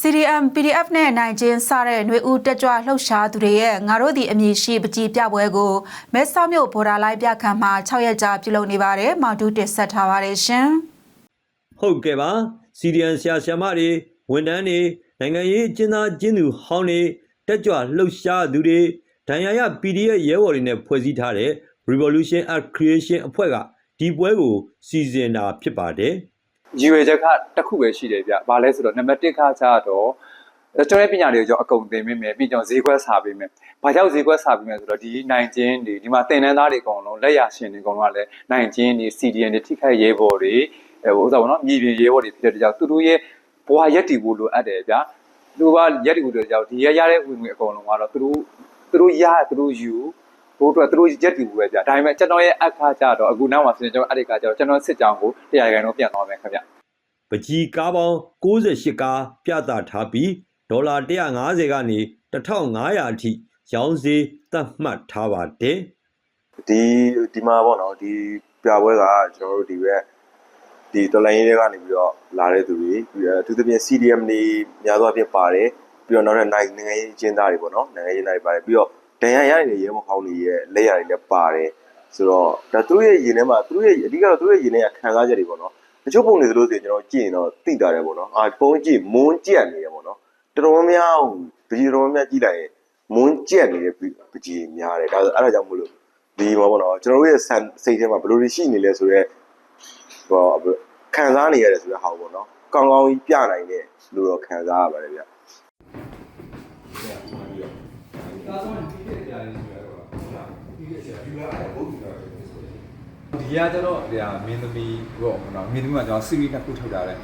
CDM PDF နဲ့နိုင်ချင်းစတဲ့ຫນွေဦးတက်ကြွလှုပ်ရှားသူတွေရဲ့ငါတို့ဒီအမည်ရှိပကြီးပြပွဲကိုမဲဆောက်မြို့ဘော်ဒါလိုင်းပြခန်းမှာ6ရက်ကြာပြုလုပ်နေပါတယ်။မောင်တူတင်ဆက်ထားပါတယ်ရှင်ဟုတ်ကဲ့ပါစီဒီအန်ဆရာဆရာမတွေဝန်ထမ်းတွေနိုင်ငံရေးအကျဉ်းသားအကျဉ်းသူဟောင်းတွေတက်ကြွလှုပ်ရှားသူတွေဒဏ်ရာရ PDF ရဲဘော်တွေနဲ့ဖွဲ့စည်းထားတဲ့ Revolution Art Creation အဖွဲ့ကဒီပွဲကိုစီစဉ်တာဖြစ်ပါတယ် ရည်ရွယ်ချက်ကတစ်ခုပဲရှိတယ်ဗျ။ဘာလဲဆိုတော့နံပါတ်1ခါကျတော့ကျွန်တော်ရဲ့ပညာတွေကိုကျွန်တော်အကုန်သင်ပေးမယ်ပြီးကျွန်တော်ဈေးကွက်စာပေးမယ်။ဘာကြောင့်ဈေးကွက်စာပေးမယ်ဆိုတော့ဒီနိုင်ကျင်းတွေဒီမှာသင်တန်းသားတွေအကုန်လုံးလက်ရရှင်တွေအကုန်လုံးကလည်းနိုင်ကျင်းတွေ CDN တွေထိခိုက်ရဲဘော်တွေအဲဟိုဥစ္စာပေါ့နော်မြေပြင်ရဲဘော်တွေဖြစ်တဲ့ကြောင့်သူတို့ရဲ့ဘဝရက်တည်ဖို့လိုအပ်တယ်ဗျာ။သူကရက်တည်ဖို့လိုကြောင့်ဒီရရတဲ့ဝင်ငွေအကုန်လုံးကတော့သူတို့သူတို့ရသူတို့ယူ ဘိုးတို့သူတို့ရက်တည်ဖို့ပဲဗျာ။ဒါပေမဲ့ကျွန်တော်ရဲ့အခါကျတော့အခုနောက်မှာဆိုရင်ကျွန်တော်အဲ့ဒီကကျတော့ကျွန်တော်စစ်ကြောင်းကိုတရားခိုင်တော့ပြန်သွားမယ်ခင်ဗျ။ပကြီးကားပေါင်း68ကားပြသထားပြီးဒေါ်လာ150ကနေ1500အထိရောင်းဈေးသတ်မှတ်ထားပါတယ်ဒီဒီမှာပေါ့နော်ဒီပြပွဲကကျွန်တော်တို့ဒီဘက်ဒီတော်လိုင်းရေးတွေကနေပြီးတော့လာတဲ့သူတွေပြီးတော့အထူးသဖြင့် CDM တွေများသောအားဖြင့်ပါတယ်ပြီးတော့နောက်ထပ်နိုင်နိုင်ငံရေးအကျဉ်းသားတွေပေါ့နော်နိုင်ငံရေးသားတွေပါတယ်ပြီးတော့ ဒဏ်ရာရနေတဲ့ရဲဘော်ဟောင်းတွေရဲ့လက်ရာတွေလည်းပါတယ်ဆိုတော့ဒါသူတို့ရဲ့ရင်ထဲမှာသူတို့ရဲ့အဓိကတော့သူတို့ရဲ့ရင်ထဲကခံစားချက်တွေပေါ့နော်တချို့ပုံတွေဆိုလို့ဆိုရင်ကျွန်တော်ကြည့်ရင်တော့သိတာတယ်ပေါ့နော်အာပုံကြည့်မွန်းကြက်နေတယ်ပေါ့နော်တော်တော်များများပကြီးတော်များများကြည့်လိုက်ရင်မွန်းကြက်နေတဲ့ပကြီးများတယ်ဒါဆိုအဲ့ဒါကြောင့်မို့လို့ဒီမှာပေါ့နော်ကျွန်တော်တို့ရဲ့ဆန်စိတ်ထဲမှာဘယ်လိုတွေရှိနေလဲဆိုတော့ဟောခံစားနေရတယ်ဆိုတဲ့ဟာပေါ့နော်ကောင်းကောင်းကြီးပြနိုင်တယ်လို့တော့ခံစားရပါတယ်ဗျ ဒီကကျတော့ဒီဟာမင်းသမီးပေါ့နော်မင်းသမီးကကျွန်တော်စီရီနှစ်ခုထုတ်တာလဲ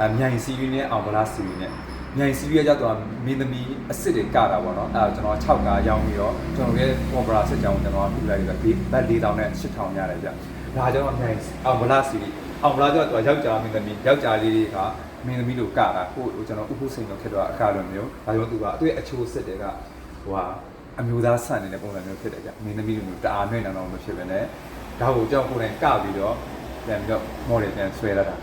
အမြိုင်စီရီနဲ့အောင်ဗလားစီရီနဲ့မြိုင်စီရီကကျတော့မင်းသမီးအစ်စ်တွေကတာပေါ့နော်အဲကျွန်တော်6ကားရောင်းပြီးတော့ကျွန်တော်ရဲ့ကော်ပိုရာစစ်ကြောင်းကျွန်တော်ထုတ်လိုက်ပြီးဘတ်4000နဲ့8000ရတယ်ဗျဒါကြောင့်မြိုင်အောင်ဗလားစီရီအောင်ဗလားကျတော့ယောက်ျားမင်းသမီးယောက်ျားလေးတွေကမင်းသမီးတို့ကတာကိုကျွန်တော်ဥပုစိန်တော့ဖြစ်တော့အခါလိုမျိုးဒါကြောင့်သူကသူ့ရဲ့အချိုးစစ်တွေက ဟိုဟာအမျိုးသားဆန်နေတဲ့ပုံစံမျိုးဖြစ်တယ်ဗျမင်းသမီးတို့တအားနှွေးနေတော့မဖြစ်ပဲနဲ့ဒါကိုကြောက်ကိုယ်တိုင်ကပြီးတော့ပြန်ပြီးတော့ model ပြန်ဆွဲရတာ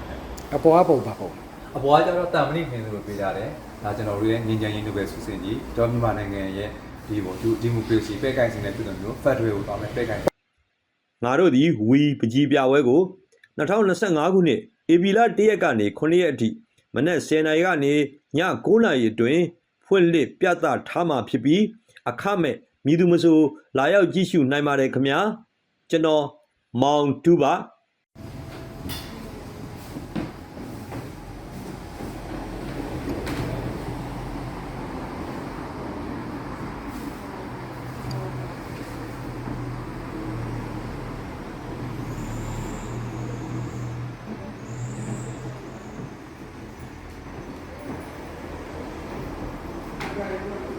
အပေါ်အပုံပါပုံအပေါ်ကကျတော့တာမဏိခင်းလို့ပေးရတယ်ဒါကျွန်တော်တို့ရဲ့ငင်းချင်ရင်းတို့ပဲစုစင်ကြီးတော့မြန်မာနိုင်ငံရဲ့ဒီပေါ့ဒီဒီမိုကရေစီပဲ့ကိုင်စင်တဲ့ပြည်သူမျိုး Federal ကိုသွားမယ်ပဲ့ကိုင်ငါတို့ဒီဝီပကြီးပြပွဲကို2025ခုနှစ်ဧပြီလ1ရက်ကနေ9ရက်အထိမနက်10:00နာရီကနေည9:00နာရီအတွင်း ဖွင့်လှစ်ပြသထားမှာဖြစ်ပြီးအခမဲ့မြည်သူမဆိုလာရောက်ကြည့်ရှုနိုင်ပါတယ်ခင်ဗျာကျွန်တော်မောင်တူပါ Right.